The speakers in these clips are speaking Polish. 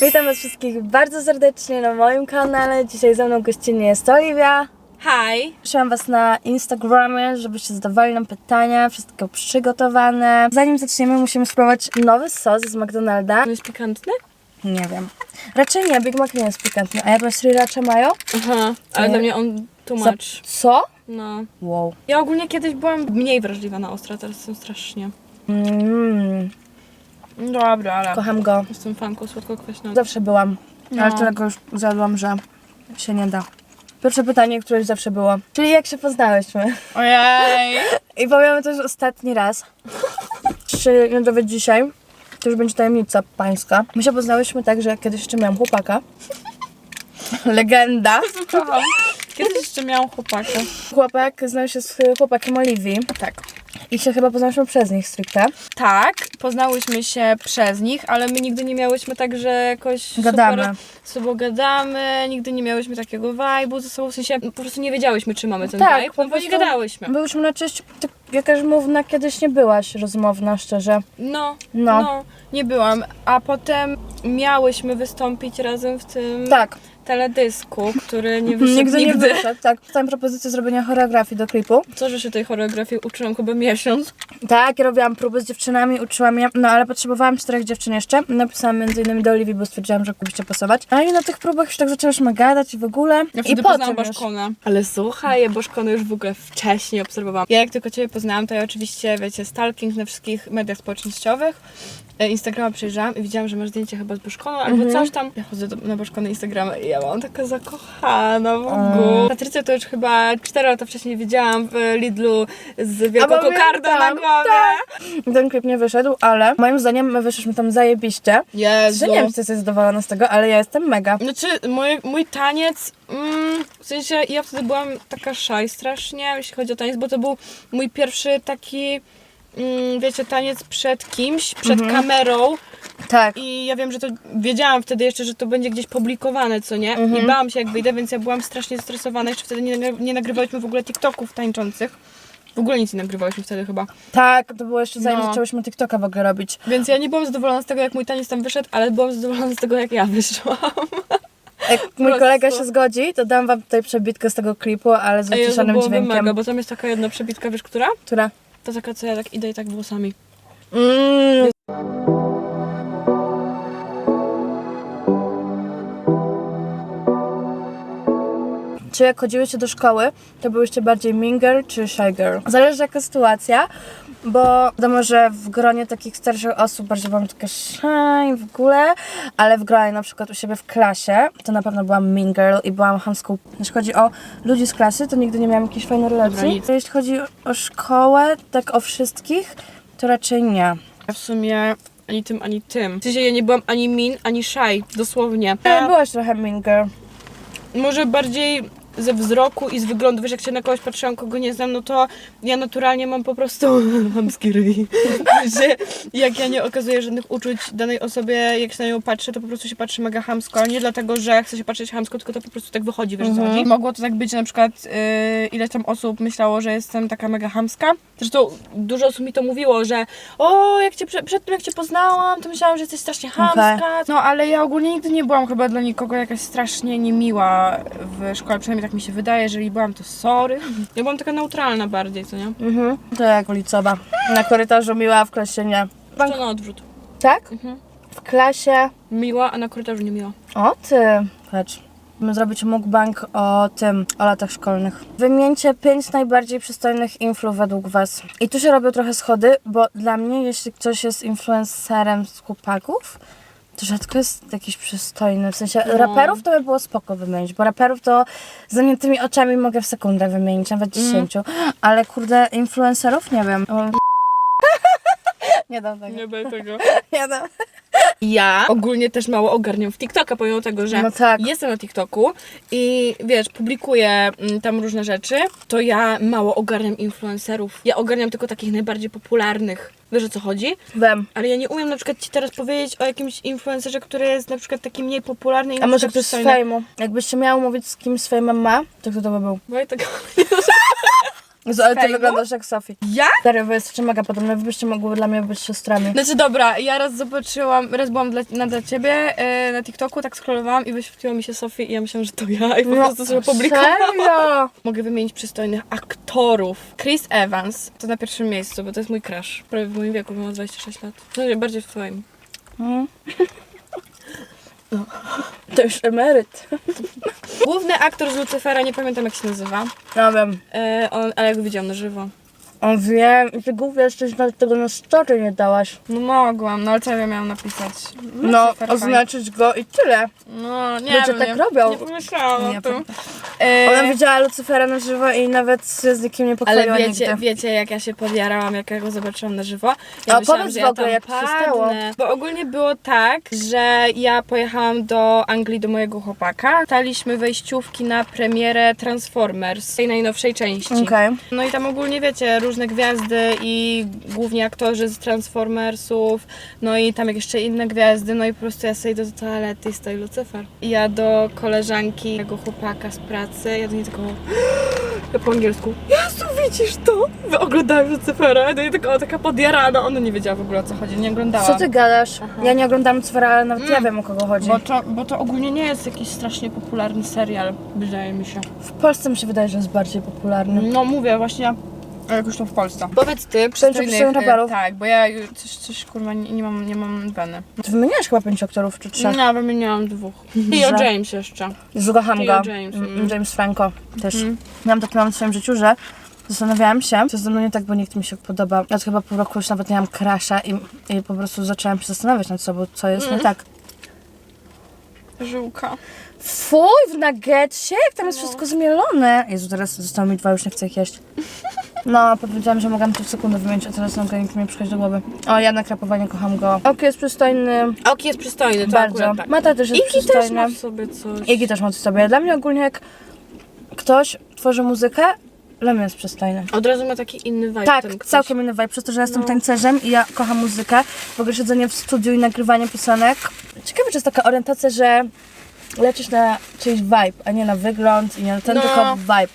Witam Was wszystkich bardzo serdecznie na moim kanale. Dzisiaj ze mną gościnnie jest Oliwia. Hi. Proszę Was na Instagramie, żebyście zadawali nam pytania, wszystko przygotowane. Zanim zaczniemy, musimy spróbować nowy sos z McDonalda. On jest pikantny? Nie wiem. Raczej nie, Big Mac nie jest pikantny. A jadłaś sriracha mayo? Aha, ale dla mnie on too Za- much. Co? No. Wow. Ja ogólnie kiedyś byłam mniej wrażliwa na ostre, teraz jestem strasznie. Mm, Dobra, ale kocham go. jestem fanką słodko-kwaśną. Zawsze byłam, No. ale tyle go już zjadłam, że się nie da. Pierwsze pytanie, które już zawsze było. Czyli jak się poznałyśmy? Ojej. I powiemy to już ostatni raz. Czy nie dowie dzisiaj, to już będzie tajemnica pańska. My się poznałyśmy tak, że kiedyś jeszcze miałam chłopaka. Legenda. Kocham. Kiedyś jeszcze miałam chłopaka. Chłopak znał się z chłopakiem Oliwii. Tak. I się chyba poznałyśmy przez nich stricte. Tak, poznałyśmy się przez nich, ale my nigdy nie miałyśmy tak, że jakoś Gadamy. super z sobą gadamy, nigdy nie miałyśmy takiego vibe'u ze sobą, w sensie po prostu nie wiedziałyśmy, czy mamy ten Tak, vibe, po no bo nie prostu- gadałyśmy. Byłyśmy na cześć, tak jakaś mówna kiedyś nie byłaś rozmowna, szczerze. No, No. no, nie byłam. A potem miałyśmy wystąpić razem w tym Tak, teledysku, który nie wyszedł nigdy, nigdy. nie wyszedł. Tak, dostałam propozycję zrobienia choreografii do klipu. Co, że się tej choreografii uczyłam chyba miesiąc. Tak, ja robiłam próby z dziewczynami, uczyłam je, no ale potrzebowałam czterech dziewczyn jeszcze. Napisałam między innymi do Oliwii, bo stwierdziłam, że kupiście pasować. A i na tych próbach już tak zaczęłyśmy gadać i w ogóle. Ja I wtedy poznałam już. Ale słuchaj, ja Baszkona już w ogóle wcześniej obserwowałam. Ja jak tylko Ciebie poznałam, to ja oczywiście, wiecie, stalking na wszystkich mediach społecznościowych. E, Instagrama przejrzałam i widziałam, że masz zdjęcie chyba z Baszkoną albo Mhm. coś tam. Ja chodzę do, na Baszkona Instagrama i ja mam taka zakochana w ogóle. Patrycję to już chyba 4 lata wcześniej widziałam w Lidlu z wielką A kokardą na głowie. Ten klip nie wyszedł, ale moim zdaniem my wyszliśmy tam zajebiście. Jezu. Że nie wiem, czy jesteś zadowolona z tego, ale ja jestem mega. Znaczy, mój, mój taniec, mm, w sensie ja wtedy byłam taka szaj strasznie, jeśli chodzi o taniec, bo to był mój pierwszy taki, mm, wiecie, taniec przed kimś, przed Mhm. kamerą Tak. i ja wiem, że to, wiedziałam wtedy jeszcze, że to będzie gdzieś publikowane, co nie? Mhm. I bałam się jak wyjdę, więc ja byłam strasznie zestresowana, jeszcze wtedy nie, nagry- nie nagrywałyśmy w ogóle TikToków tańczących. W ogóle nic nie nagrywałyśmy wtedy chyba. Tak, to było jeszcze zanim No. zaczęłyśmy TikToka w ogóle robić. Więc ja nie byłam zadowolona z tego, jak mój taniec tam wyszedł, ale byłam zadowolona z tego, jak ja wyszłam. Jak mój prostu. kolega się zgodzi, to dam wam tutaj przebitkę z tego klipu, ale z A Jezu, wyciszonym byłoby dźwiękiem. mega, bo tam jest taka jedna przebitka, wiesz, która? Która? To taka, co ja tak idę i tak włosami. Mm. Czy jak chodziłyście do szkoły, to byłyście bardziej mean girl czy shy girl? Zależy jaka sytuacja, bo wiadomo, że w gronie takich starszych osób bardziej byłam taka shy w ogóle, ale w gronie na przykład u siebie w klasie, to na pewno byłam mean girl i byłam chamską. Jeśli chodzi o ludzi z klasy, to nigdy nie miałam jakiejś fajnej relacji. nic. Jeśli chodzi o szkołę, tak o wszystkich, to raczej nie. W sumie ani tym, ani tym. W sensie ja nie byłam ani mean, ani shy, dosłownie. Ja byłaś trochę mean girl. Może bardziej ze wzroku i z wyglądu, wiesz, jak się na kogoś patrzyłam, kogo nie znam, no to ja naturalnie mam po prostu mamski ryj. że jak ja nie okazuję żadnych uczuć danej osobie, jak się na nią patrzę, to po prostu się patrzy mega hamsko, ale nie dlatego, że chcę się patrzeć hamsko, tylko to po prostu tak wychodzi, wiesz, o co Mhm. chodzi. Mogło to tak być, że na przykład yy, ileś tam osób myślało, że jestem taka mega hamska. Zresztą dużo osób mi to mówiło, że o, jak cię, przed, tym jak cię poznałam, to myślałam, że jesteś strasznie hamska. No, ale ja ogólnie nigdy nie byłam chyba dla nikogo jakaś strasznie niemiła w szkole, przynajmniej tak mi się wydaje, jeżeli byłam, to sorry. Ja byłam taka neutralna bardziej, co nie? Mhm. To jak ulicowa. Na korytarzu miła, w klasie nie. To na odwrót. Tak? Mhm. W klasie. Miła, a na korytarzu nie miła. O ty. Patrz. Mamy zrobić mukbang o tym, o latach szkolnych. Wymieńcie pięć najbardziej przystojnych influ według was. I tu się robią trochę schody, bo dla mnie, jeśli ktoś jest influencerem z chłopaków, to rzadko jest jakiś przystojny. W sensie No. raperów to by było spoko wymienić, bo raperów to z zamkniętymi oczami mogę w sekundę wymienić, nawet dziesięciu. Ale kurde, influencerów nie wiem. O. nie dam tego. Nie będę tego. Nie dam. Ja ogólnie też mało ogarniam w TikToka, pomimo tego, że No tak. jestem na TikToku i wiesz, publikuję mm, tam różne rzeczy, to ja mało ogarniam influencerów. Ja ogarniam tylko takich najbardziej popularnych. Wiesz o co chodzi? Wiem. Ale ja nie umiem na przykład ci teraz powiedzieć o jakimś influencerze, który jest na przykład taki mniej popularny i A na może przykład ktoś z przystojny. fejmu? Jakbyście miało mówić z kim z fejmem ma, to kto to by był? Wojtek, Jezu, ale ty Fejmu? wyglądasz jak Sofie. Ja? Serio, wy jesteście mega podobne, wy byście mogły dla mnie być siostrami. Znaczy dobra, ja raz zobaczyłam, raz byłam dla, na dla ciebie e, na TikToku, tak scrollowałam i wyświetliła mi się Sofie i ja myślałam, że to ja i po prostu sobie publikowałam. Serio? Mogę wymienić przystojnych aktorów. Chris Evans to na pierwszym miejscu, bo to jest mój crush. Prawie w moim wieku, bo ma 26 lat. No nie, bardziej w twoim. Mm. To już emeryt. Główny aktor z Lucyfera, nie pamiętam jak się nazywa, Ja wiem. e, on, ale jak go widziałam na żywo. O wiem, i ty głupia jeszcze nawet tego na story nie dałaś. No mogłam, no ale co ja miałam napisać? No, Lucyfer, oznaczyć go i tyle. No, nie Ludzie wiem, tak nie, robią. Nie pomyślałam Nie, o tym. Ona E, widziała Lucyfera na żywo i nawet z nikim nie pokoiła ale wiecie, nigdy. wiecie, jak ja się podjarałam, jak ja go zobaczyłam na żywo. Ja A myślałam, powiedz że w ja ogóle, tam jak ci się stało. padnę. Bo ogólnie było tak, że ja pojechałam do Anglii do mojego chłopaka. Staliśmy wejściówki na premierę Transformers, tej najnowszej części. Okej. No i tam ogólnie wiecie, różne gwiazdy i głównie aktorzy z Transformersów, no i tam jeszcze inne gwiazdy, no i po prostu ja sobie idę do toalety i stoi Lucyfer. I ja do koleżanki mojego chłopaka z pracy, ja do niej tylko ja po angielsku, Jezu, widzisz to? Wy oglądałem Lucyfera, ja do niej tylko o, taka podjarana, ona nie wiedziała w ogóle o co chodzi, nie oglądała. Co ty gadasz? Aha. Ja nie oglądam Lucyfera, ale nawet ja Mm. wiem o kogo chodzi. Bo to, bo to ogólnie nie jest jakiś strasznie popularny serial, wydaje mi się. W Polsce mi się wydaje, że jest bardziej popularny. No mówię właśnie, jak już to w Polsce. Powiedz ty, przystojnych, e, raperów. Tak, bo ja ju- coś, coś kurwa nie, nie mam, nie mam weny. Ty wymieniasz chyba pięciu aktorów czy trzech. Nie, wymieniałam dwóch. I o Że? James jeszcze. Zkocham Theo go. James, Mm, mm. James Franco też. Mm. Miałam taki moment w swoim życiu, że zastanawiałam się, co ze mną nie tak, bo nikt mi się podoba. Ja to chyba pół roku już nawet miałam crasha i, i po prostu zaczęłam się zastanawiać nad sobą, co jest Mm. nie tak. Żółka. Fuj, w nuggetsie? Jak tam jest No. wszystko zmielone? Jezu, teraz zostało mi dwa, już nie chcę ich jeść. No, powiedziałam, że mogłam w sekundę wymienić, a teraz noga nikt mi nie przychodzi do głowy. O, ja na krapowanie kocham go. Ok, jest przystojny. Oki jest przystojny, to bardzo. akurat tak. Mata też jest Iki też ma w sobie coś. Iggy też ma coś w sobie. Dla mnie ogólnie jak ktoś tworzy muzykę, dla mnie jest przystojny. Od razu ma taki inny vibe Tak, ten ktoś. całkiem inny vibe, przez to, że ja jestem No. tańcerzem i ja kocham muzykę. W ogóle siedzenie w studiu i nagrywanie piosenek. Ciekawe, czy jest taka orientacja, że leczysz na czyjś vibe, a nie na wygląd i nie na ten, No. tylko vibe.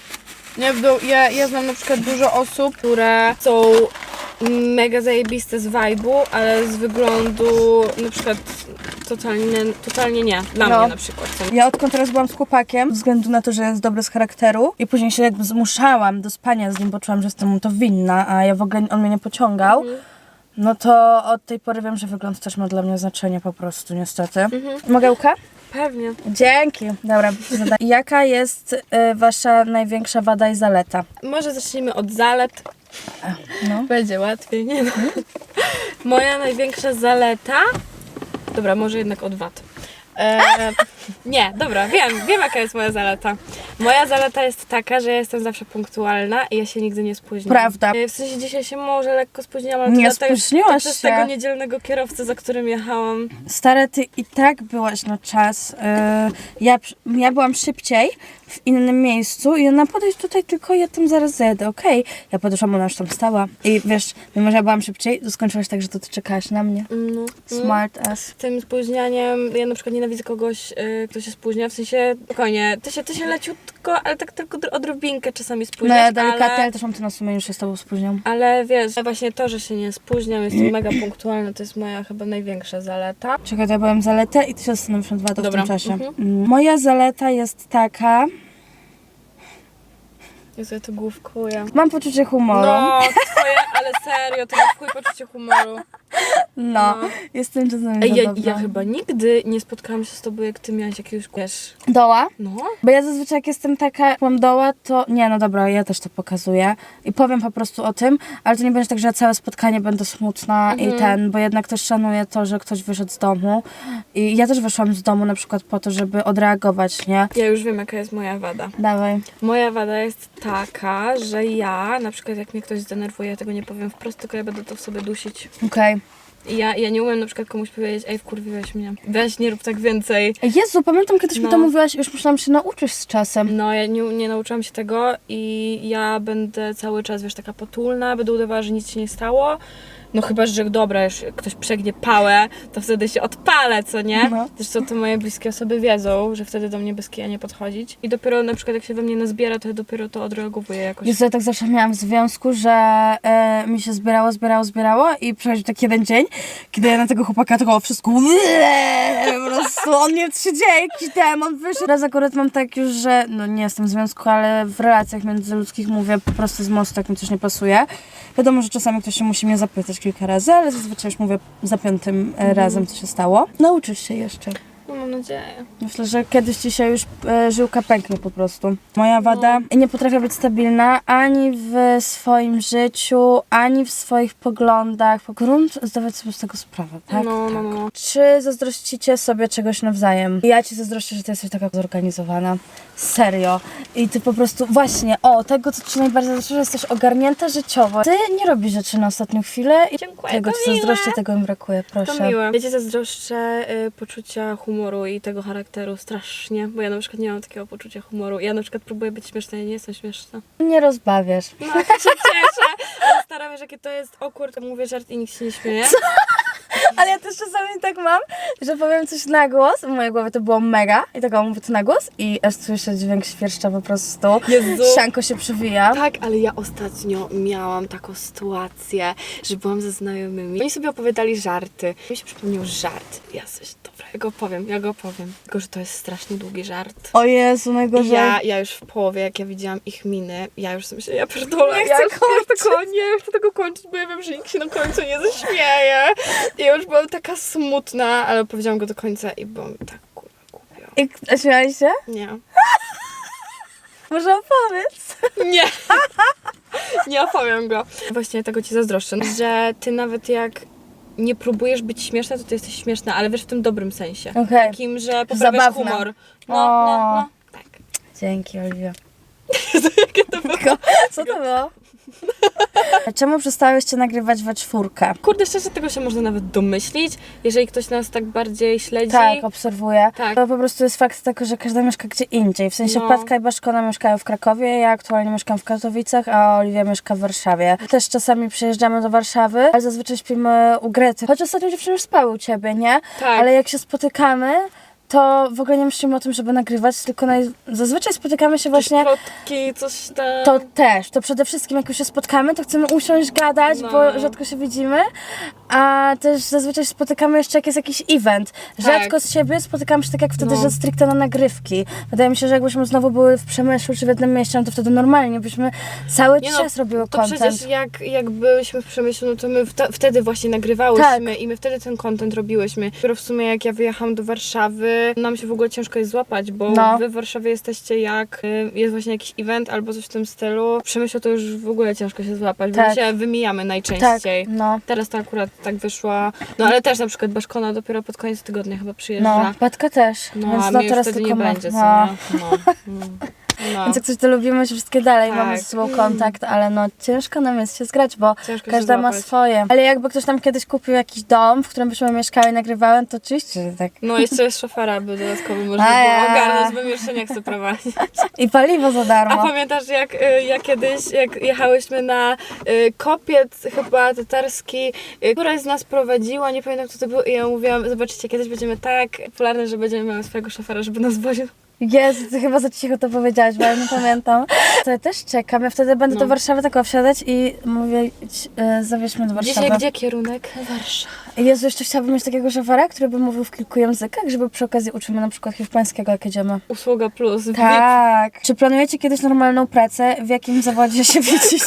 Nie, bo ja, ja znam na przykład dużo osób, które są mega zajebiste z vibe'u, ale z wyglądu na przykład totalnie, totalnie nie. Dla No. mnie na przykład. co nie? Ja odkąd teraz byłam z chłopakiem, ze względu na to, że jest dobry z charakteru i później się jakby zmuszałam do spania z nim, bo czułam, że jestem mu to winna, a ja w ogóle on mnie nie pociągał, Mhm. no to od tej pory wiem, że wygląd też ma dla mnie znaczenie po prostu, niestety. Mhm. Mogełka? Pewnie. Dzięki. Dobra, zada- Jaka jest y, wasza największa wada i zaleta? Może zacznijmy od zalet. No. Będzie łatwiej, nie no. Moja największa zaleta. Dobra, może jednak od wad. E, nie, dobra, wiem, wiem jaka jest moja zaleta. Moja zaleta jest taka, że ja jestem zawsze punktualna i ja się nigdy nie spóźniam. Prawda. E, W sensie dzisiaj się może lekko spóźniłam, ale Nie to dlatego- spóźniłaś to przez się. tego niedzielnego kierowcę, za którym jechałam. Stare, ty i tak byłaś na czas. Y, ja, przy- ja byłam szybciej w innym miejscu i ona podejść tutaj, tylko ja tam zaraz zjadę, okej. Ja podeszłam, ona już tam stała. I wiesz, mimo że ja byłam szybciej, to skończyłaś tak, że to ty czekałaś na mnie. No, no. Smart ass. Tym spóźnianiem, ja na przykład nienawidzę kogoś, y, kto się spóźnia, w sensie spokojnie, ty się, ty się leciutko, ale tak tylko dr- odrobinkę czasami No spóźniasz, ja delikatnie, ale... ale, też mam to na sumieniu, że się z tobą spóźniam. ale wiesz, właśnie to, że się nie spóźniam, jestem mega punktualna, to jest moja chyba największa zaleta. Czekaj, to ja byłem zaletę i ty się zastanowisz nad wadą w Dobra. tym czasie. Mhm. Moja zaleta jest taka... Jezu, ja to główkuję. Mam poczucie humoru. No, twoje, ale serio, to ma chuj poczucie humoru. No, No. jestem czasami Ej, ja, zabawna. ja chyba nigdy nie spotkałam się z tobą, jak ty miałaś jakiegoś, wiesz, Doła? no, Bo ja zazwyczaj jak jestem taka, jak mam doła, to... Nie, no dobra, ja też to pokazuję. I powiem po prostu o tym, ale to nie będzie tak, że ja całe spotkanie będę smutna Mhm. i ten, bo jednak też szanuję to, że ktoś wyszedł z domu. I ja też wyszłam z domu na przykład po to, żeby odreagować, nie? ja już wiem, jaka jest moja wada. Dawaj. Moja wada jest taka, że ja, na przykład jak mnie ktoś zdenerwuje, ja tego nie powiem wprost, tylko ja będę to w sobie dusić. Okej. I ja, ja nie umiem na przykład komuś powiedzieć, ej, wkurwiłeś mnie. Weź, nie rób tak więcej. Ej, Jezu, pamiętam kiedyś mi No. to mówiłaś, już musiałam się nauczyć z czasem. No, ja nie, nie nauczyłam się tego i ja będę cały czas, wiesz, taka potulna, będę udawała, że nic się nie stało No chyba, że dobra, już ktoś przegnie pałę, to wtedy się odpalę, co nie? No. Zresztą to moje bliskie osoby wiedzą, że wtedy do mnie bez kija nie podchodzić. I dopiero na przykład jak się we mnie nazbiera, to ja dopiero to odreagowuję jakoś. Jezu, ja tak zawsze miałam w związku, że e, mi się zbierało, zbierało, zbierało i przychodził taki jeden dzień, kiedy ja na tego chłopaka tylko wszystko po prostu on nie się dzieje, jakiś demon wyszedł. Teraz akurat mam tak już, że no nie jestem w związku, ale w relacjach międzyludzkich mówię po prostu z mostu, jak mi coś nie pasuje. Wiadomo, że czasami ktoś się musi mnie zapytać kilka razy, ale zazwyczaj już mówię za piątym e, razem, co się stało. Nauczysz się jeszcze. No, mam nadzieję. Myślę, że kiedyś ci się już e, żyłka pęknie po prostu. Moja wada nie potrafię być stabilna ani w swoim życiu, ani w swoich poglądach. Po grunt zdawać sobie z tego sprawę, tak? No, no, no. Czy zazdrościcie sobie czegoś nawzajem? Ja ci zazdroszczę, że ty jesteś taka zorganizowana. Serio. I ty po prostu, właśnie, o, tego co ci najbardziej zazdroszczę, że jesteś ogarnięta życiowo. Ty nie robisz rzeczy na ostatnią chwilę i Dziękuję, tego to ci miłe. zazdroszczę, tego mi brakuje, proszę. To miłe. Wiecie, zazdroszczę y, poczucia humoru i tego charakteru strasznie, bo ja na przykład nie mam takiego poczucia humoru. Ja na przykład próbuję być śmieszna, ja nie jestem śmieszna. Nie rozbawiasz. No, ja się cieszę. Ale stara, wiesz, jakie to jest awkward, to mówię żart i nikt się nie śmieje. Ale ja też czasami tak mam, że powiem coś na głos, w mojej głowie to było mega i tak mówię to na głos i aż słyszę dźwięk świerszcza po prostu. Jezu. Sianko się przewija. Tak, ale ja ostatnio miałam taką sytuację, że byłam ze znajomymi. Oni sobie opowiadali żarty. Mi się przypomniał żart. Ja coś, dobra, ja go opowiem, ja go opowiem. Tylko, że to jest strasznie długi żart. O Jezu, I najgorzej. ja, ja już w połowie, jak ja widziałam ich miny, ja już sobie myślę, ja pierdolę, Nie ja chcę już kończyć. Tego, nie, chcę tego kończyć, bo ja wiem, że nikt się na końcu nie zaśmieje. I ja już byłam taka smutna, ale powiedziałam go do końca i byłam tak kurwa głupia. I śmiałeś się? Nie. Może opowiedz. Nie. Nie opowiem go. Właśnie tego ci zazdroszczę, że ty nawet jak nie próbujesz być śmieszna, to ty jesteś śmieszna, ale wiesz w tym dobrym sensie. Okej. Takim, że poprawiasz Zabawna. humor. No, O. no, no. Tak. Dzięki, Oliwia. Jakie to było? Co to było? Czemu przestałyście nagrywać we czwórkę? Kurde, szczerze, tego się można nawet domyślić, jeżeli ktoś nas tak bardziej śledzi. Tak, obserwuję. Tak. To po prostu jest fakt tego, że każda mieszka gdzie indziej. W sensie No. Patka i Baszkona mieszkają w Krakowie, ja aktualnie mieszkam w Katowicach, a Oliwia mieszka w Warszawie. Też czasami przyjeżdżamy do Warszawy, ale zazwyczaj śpimy u Grety. Choć ostatnio dziewczyny już spały u ciebie, nie? Tak. Ale jak się spotykamy, to w ogóle nie myślimy o tym, żeby nagrywać, tylko naj... zazwyczaj spotykamy się właśnie... plotki, coś tam. To też, to przede wszystkim jak już się spotkamy, to chcemy usiąść, gadać, No. bo rzadko się widzimy, a też zazwyczaj spotykamy jeszcze jak jest jakiś event. Rzadko z siebie spotykamy się tak jak wtedy, No. że stricte na nagrywki. Wydaje mi się, że jakbyśmy znowu były w Przemyslu czy w jednym mieście, no to wtedy normalnie byśmy cały Nie no, czas robiły To content. przecież jak, jak byliśmy w Przemyślu, no to my wte- wtedy właśnie nagrywałyśmy Tak. i my wtedy ten content robiłyśmy. Dopiero w sumie jak ja wyjechałam do Warszawy, nam się w ogóle ciężko jest złapać, bo No. wy w Warszawie jesteście jak y, jest właśnie jakiś event albo coś w tym stylu. W Przemyślu to już w ogóle ciężko się złapać, bo Tak. my się wymijamy tak, najczęściej. no. Teraz to akurat tak wyszło. No ale też na przykład Baszkona dopiero pod koniec tygodnia chyba przyjeżdża. No, Patka też, No, a no mnie już teraz wtedy tylko nie będzie, co no. nie? No. No. No. Więc jak coś to lubimy się wszystkie dalej, Tak. mamy ze sobą kontakt, ale no ciężko nam jest się zgrać, bo Ciężko każda ma swoje. Ale jakby ktoś tam kiedyś kupił jakiś dom, w którym byśmy mieszkały i nagrywały, to oczywiście, że tak. No jeszcze jest szofera, by dodatkowo można A było ogarnąć, bym jeszcze nie chcę prowadzić. I paliwo za A darmo. pamiętasz jak y, ja kiedyś, jak jechałyśmy na y, kopiec chyba tatarski, y, któraś z nas prowadziła, nie pamiętam kto to był i ja mówiłam, zobaczycie, kiedyś będziemy tak popularne, że będziemy miały swojego szofera, żeby nas woził. Jezu, ty chyba za cicho to powiedziałaś, bo ja nie pamiętam. To ja też czekam, ja wtedy będę No. do Warszawy tak wsiadać i mówię, e, do Warszawy. Dzisiaj gdzie kierunek? Warszawa. Jezu, jeszcze chciałabym mieć takiego szofera, który by mówił w kilku językach, żeby przy okazji uczymy na przykład hiszpańskiego, jak jedziemy. Usługa plus. Tak. Czy planujecie kiedyś normalną pracę? W jakim zawodzie się widzicie?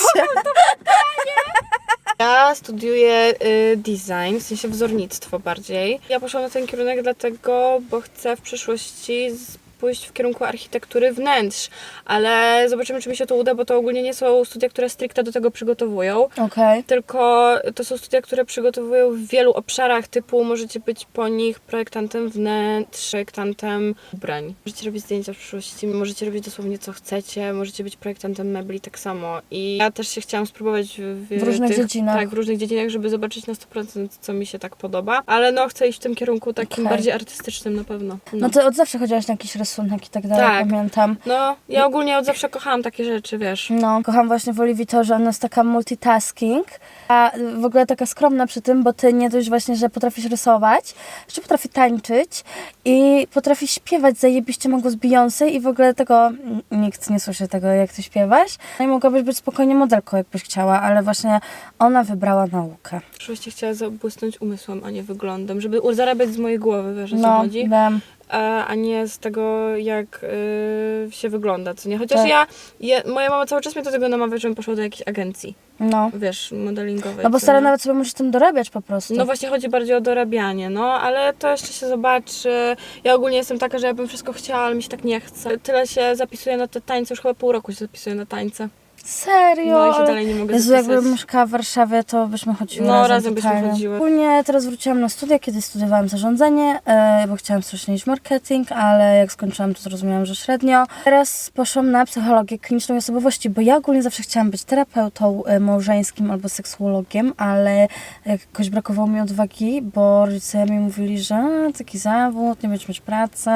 Ja studiuję y, design, w sensie wzornictwo bardziej. Ja poszłam na ten kierunek dlatego, bo chcę w przyszłości z- pójść w kierunku architektury wnętrz, ale zobaczymy, czy mi się to uda, bo to ogólnie nie są studia, które stricte do tego przygotowują. Okej. Tylko to są studia, które przygotowują w wielu obszarach, typu możecie być po nich projektantem wnętrz, projektantem ubrań. Możecie robić zdjęcia w przyszłości, możecie robić dosłownie co chcecie, możecie być projektantem mebli tak samo. I ja też się chciałam spróbować w, W różnych tych, dziedzinach. Tak, w różnych dziedzinach, żeby zobaczyć na 100% co mi się tak podoba. Ale no, chcę iść w tym kierunku takim Okej. bardziej artystycznym na pewno. No ty od zawsze chodziłaś na jakieś rysunki rysunek i tak dalej, Tak. pamiętam. No, ja ogólnie od zawsze kochałam takie rzeczy, wiesz. No, kocham właśnie w Oliwii to, że ona jest taka multitasking, a w ogóle taka skromna przy tym, bo ty nie dość właśnie, że potrafisz rysować, jeszcze potrafi tańczyć i potrafi śpiewać zajebiście ma głos Beyoncé i w ogóle tego, n- nikt nie słyszy tego, jak ty śpiewasz. No i mogłabyś być spokojnie modelką, jakbyś chciała, ale właśnie ona wybrała naukę. Oczywiście chciała zabłysnąć umysłem, a nie wyglądem, żeby u- zarabiać z mojej głowy, wiesz o co No, chodzi, wiem. A, a nie z tego, jak y, się wygląda, co nie? Chociaż Tak. ja, ja, moja mama cały czas mnie do tego namawia, żebym poszła do jakiejś agencji, No. wiesz, modelingowej. No bo co stara nie? nawet sobie możesz tym dorabiać po prostu. No właśnie chodzi bardziej o dorabianie, no ale to jeszcze się zobaczy. Ja ogólnie jestem taka, że ja bym wszystko chciała, ale mi się tak nie chce. Tyle się zapisuję na te tańce, już chyba pół roku się zapisuję na tańce. Serio? No i się Ale- dalej nie mogę Jezu, zapisać. jakbym mieszkała w Warszawie, to byśmy chodziły No, razem, razem byśmy totalnie. chodziły. Ogólnie teraz wróciłam na studia, kiedy studiowałam zarządzanie, e, bo chciałam strasznie iść marketing, ale jak skończyłam, to zrozumiałam, że średnio. Teraz poszłam na psychologię kliniczną i osobowości, bo ja ogólnie zawsze chciałam być terapeutą e, małżeńskim albo seksuologiem, ale jakoś brakowało mi odwagi, bo rodzice mi mówili, że taki zawód, nie będziesz mieć pracy,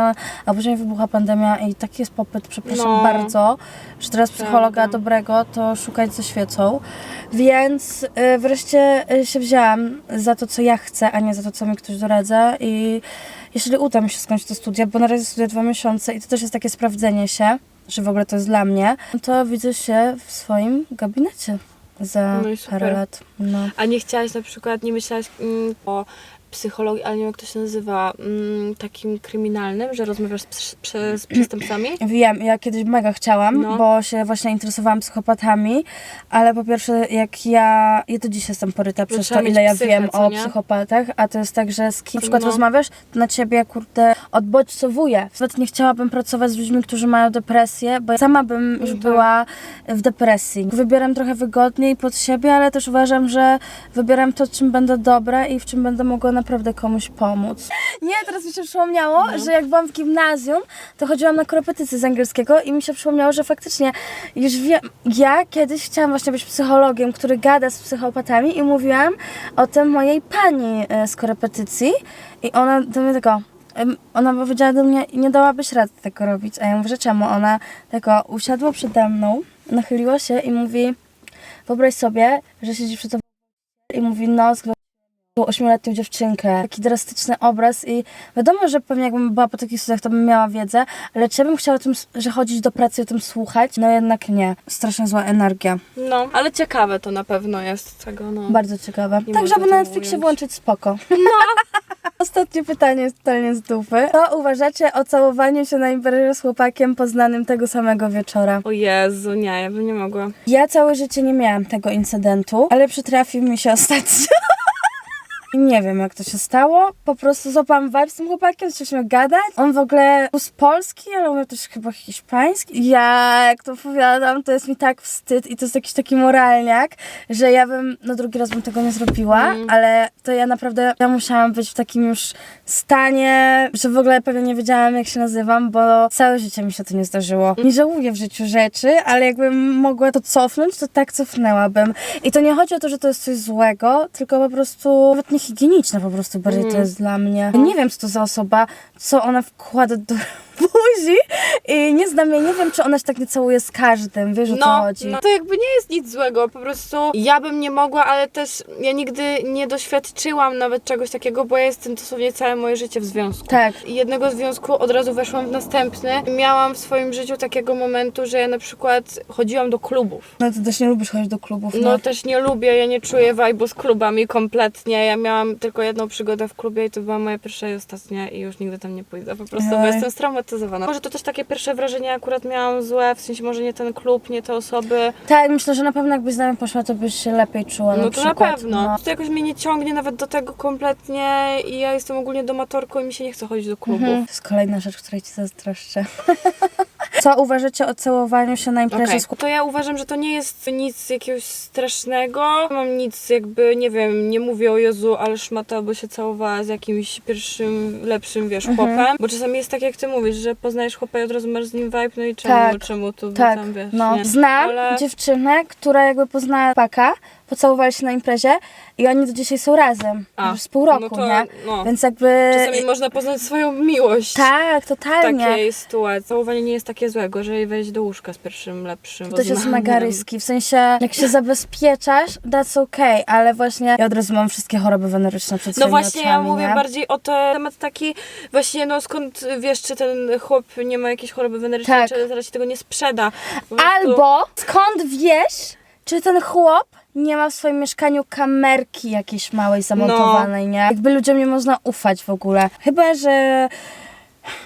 a później wybuchła pandemia i taki jest popyt, przepraszam No. bardzo, że teraz psychologa Prawda. dobrego to szukać ze świecą. Więc y, wreszcie y, się wzięłam za to, co ja chcę, a nie za to, co mi ktoś doradza. I jeśli uda mi się skończyć te studia, bo na razie studiuję dwa miesiące i to też jest takie sprawdzenie się, że w ogóle to jest dla mnie, to widzę się w swoim gabinecie za No parę lat. No. A nie chciałaś na przykład, nie myślałaś mm, o psychologii, ale nie wiem jak to się nazywa, mm, takim kryminalnym, że rozmawiasz z, przy- z przestępcami? Wiem, ja kiedyś mega chciałam, No. bo się właśnie interesowałam psychopatami, ale po pierwsze, jak ja. Ja do dzisiaj jestem poryta przez trzeba to, ile ja psychę, wiem o nie? psychopatach, a to jest tak, że z kim na przykład No. rozmawiasz, to na ciebie, kurde, odbodźcowuje. Nawet nie chciałabym pracować z ludźmi, którzy mają depresję, bo sama bym już No tak. była w depresji. Wybieram trochę wygodniej pod siebie, ale też uważam, że wybieram to, czym będę dobra i w czym będę mogła naprawdę komuś pomóc. Nie, teraz mi się przypomniało, No. że jak byłam w gimnazjum, to chodziłam na korepetycje z angielskiego i mi się przypomniało, że faktycznie już wiem, ja kiedyś chciałam właśnie być psychologiem, który gada z psychopatami i mówiłam o tym mojej pani e, z korepetycji i ona do mnie tego em, ona powiedziała do mnie, nie dałabyś rady tego robić, a ja mówię, że czemu? Ona tego usiadła przede mną, nachyliła się i mówi, wyobraź sobie, że siedzi przed tobą i mówi, no, zgwałciłem ośmioletnią dziewczynkę. Taki drastyczny obraz i wiadomo, że pewnie jakbym była po takich studiach, to bym miała wiedzę, ale czy ja bym chciała o tym, że chodzić do pracy i o tym słuchać? No jednak nie. Strasznie zła energia. No, ale ciekawe to na pewno jest tego, no. Bardzo ciekawe. Nie tak, żeby na Netflixie ująć. włączyć spoko. No. Ostatnie pytanie jest totalnie z dupy. Co uważacie o całowaniu się na imprezie z chłopakiem poznanym tego samego wieczora? O Jezu, nie, ja bym nie mogła. Ja całe życie nie miałam tego incydentu, ale przytrafił mi się ostatnio. Nie wiem, jak to się stało. Po prostu złapałam vibe z tym chłopakiem, zaczęliśmy gadać. On w ogóle był z Polski, ale mówił też chyba hiszpański. Ja, jak to opowiadam, to jest mi tak wstyd i to jest jakiś taki moralniak, że ja bym, no drugi raz bym tego nie zrobiła, Mm. ale to ja naprawdę, ja musiałam być w takim już stanie, że w ogóle pewnie nie wiedziałam, jak się nazywam, bo całe życie mi się to nie zdarzyło. Nie żałuję w życiu rzeczy, ale jakbym mogła to cofnąć, to tak cofnęłabym. I to nie chodzi o to, że to jest coś złego, tylko po prostu nawet niehigieniczne po prostu bardziej to Mm. jest dla mnie. Ja nie wiem, co to za osoba, co ona wkłada do buzi i nie znam jej, nie wiem, czy ona się tak nie całuje z każdym, wiesz o co No, chodzi. no, to jakby nie jest nic złego, po prostu ja bym nie mogła, ale też ja nigdy nie doświadczyłam nawet czegoś takiego, bo ja jestem dosłownie całe moje życie w związku. Tak. I jednego związku od razu weszłam w następny. Miałam w swoim życiu takiego momentu, że ja na przykład chodziłam do klubów. No ty też nie lubisz chodzić do klubów, No no. też nie lubię, ja nie czuję vibe'u z klubami kompletnie. Ja miałam tylko jedną przygodę w klubie i to była moja pierwsza i ostatnia i już nigdy tam nie pójdę po prostu, bo Oj. jestem straumatyzowana. Może to też takie pierwsze wrażenie akurat miałam złe, w sensie może nie ten klub, nie te osoby. Tak, myślę, że na pewno jakbyś z nami poszła, to byś się lepiej czuła No na to na przykład. pewno. No. To jakoś mnie nie ciągnie nawet do tego kompletnie i ja jestem ogólnie domatorką i mi się nie chce chodzić do klubów. Mhm. To jest kolejna rzecz, której ci zazdroszczę. Co uważacie o całowaniu się na imprezie Okej, z? To ja uważam, że to nie jest nic jakiegoś strasznego. Mam nic jakby, nie wiem, nie mówię o Jezu, ale szmata by się całowała z jakimś pierwszym, lepszym, wiesz, Mhm. chłopem. Bo czasami jest tak, jak ty mówisz, że poznajesz chłopa i od razu masz z nim vibe, no i czemu, Tak, czemu tu Tak, tam, wiesz, no. nie? Znam Ale- dziewczynę, która jakby poznała chłopaka, pocałowali się na imprezie i oni do dzisiaj są razem. A, już z pół roku, no to, nie? no. Więc jakby... Czasami można poznać swoją miłość. Tak, W totalnie. takiej sytuacji. Całowanie nie jest takie złe, gorzej wejść do łóżka z pierwszym, lepszym. To też jest mega ryski, w sensie jak się zabezpieczasz, that's okay, ale właśnie ja od razu mam wszystkie choroby weneryczne przed No właśnie, oczami, ja mówię nie? bardziej o to, temat taki, właśnie no skąd wiesz, czy ten chłop nie ma jakiejś choroby wenerycznej, Tak. czy zaraz ci tego nie sprzeda. Albo skąd wiesz, czy ten chłop nie ma w swoim mieszkaniu kamerki jakiejś małej zamontowanej, No. nie? Jakby ludziom nie można ufać w ogóle. Chyba, że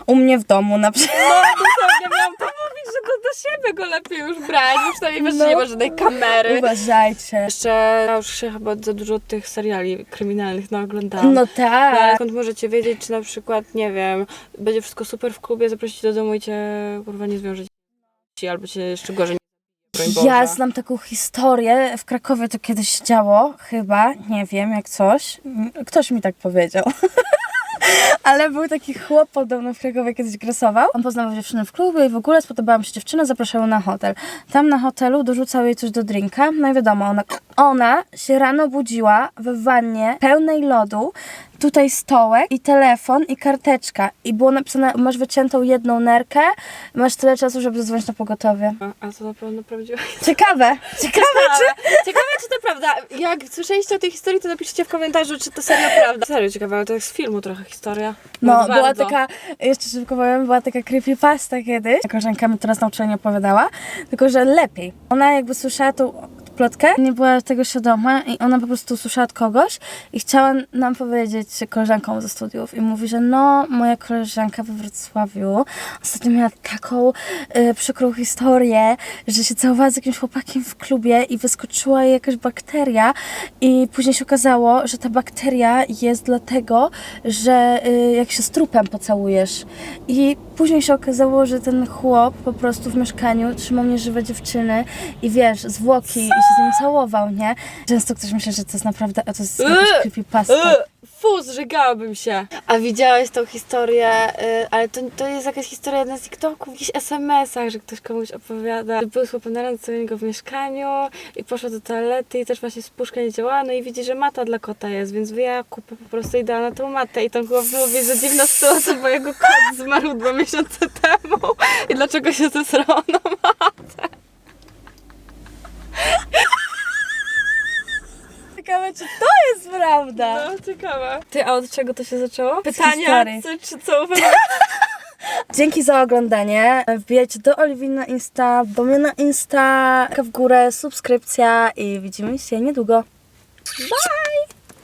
u mnie w domu na przykład. No dosłownie miałam to mówić, że to do siebie go lepiej już brać, już przynajmniej wiesz, że No. nie ma żadnej kamery. Uważajcie. Jeszcze ja już się chyba za dużo tych seriali kryminalnych naoglądałam. No No, ale tak. skąd możecie wiedzieć, czy na przykład, nie wiem, będzie wszystko super w klubie, zaprosić do domu i cię kurwa nie zwiąże ci, albo cię jeszcze gorzej nie broń Boże. Ja znam taką historię, w Krakowie to kiedyś się działo, chyba, nie wiem, jak coś. Ktoś mi tak powiedział. Ale był taki chłop podobno w Krakowie kiedyś grasował. On poznał dziewczynę w klubie i w ogóle spodobała mu się dziewczyna, zapraszał ją na hotel. Tam na hotelu dorzucał jej coś do drinka. No i wiadomo, ona, ona się rano budziła w wannie pełnej lodu. Tutaj stołek i telefon i karteczka. I było napisane, masz wyciętą jedną nerkę, masz tyle czasu, żeby zadzwonić na pogotowie. A, a to na pewno prawdziwe. Ciekawe, ciekawe. Ciekawe, ciekawe, czy to prawda. Jak słyszeliście o tej historii, to napiszcie w komentarzu, czy to serio prawda. Serio ciekawe, ale to jest z filmu trochę historia. No, Bardzo. była taka, jeszcze szybko powiem, była taka creepypasta kiedyś. Koleżanka mi teraz na uczelni opowiadała, tylko że lepiej. Ona jakby słyszała tą plotkę, nie była tego świadoma i ona po prostu usłyszała od kogoś i chciała nam powiedzieć koleżankom ze studiów i mówi, że no, moja koleżanka we Wrocławiu ostatnio miała taką y, przykrą historię, że się całowała z jakimś chłopakiem w klubie i wyskoczyła jej jakaś bakteria i później się okazało, że ta bakteria jest dlatego, że y, jak się z trupem pocałujesz. I później się okazało, że ten chłop po prostu w mieszkaniu trzymał nieżywe dziewczyny i wiesz, zwłoki się z nim całował, nie? Często ktoś myśli, że to jest naprawdę, a to jest jakaś Yy, creepypasta. Yy, Fu, zżygałabym się. A widziałeś tą historię, y, ale to, to jest jakaś historia na TikToku, w jakichś SMS-ach, że ktoś komuś opowiada. że Był chłopem na randce u niego w mieszkaniu i poszła do toalety i też właśnie spuszka nie działała, no i widzi, że mata dla kota jest, więc wie, ja kupię po prostu idealną tą matę i ten chłop mówi, że dziwna sytuacja, bo jego kot zmarł dwa miesiące temu i dlaczego się zesrało na matę. Ciekawe, czy to jest prawda? No, ciekawe. Ty, a od czego to się zaczęło? Pytania, historii. czy, czy co Dzięki za oglądanie. Wbijajcie do Oliwii na Insta, do mnie na Insta, w górę, subskrypcja i widzimy się niedługo. Bye!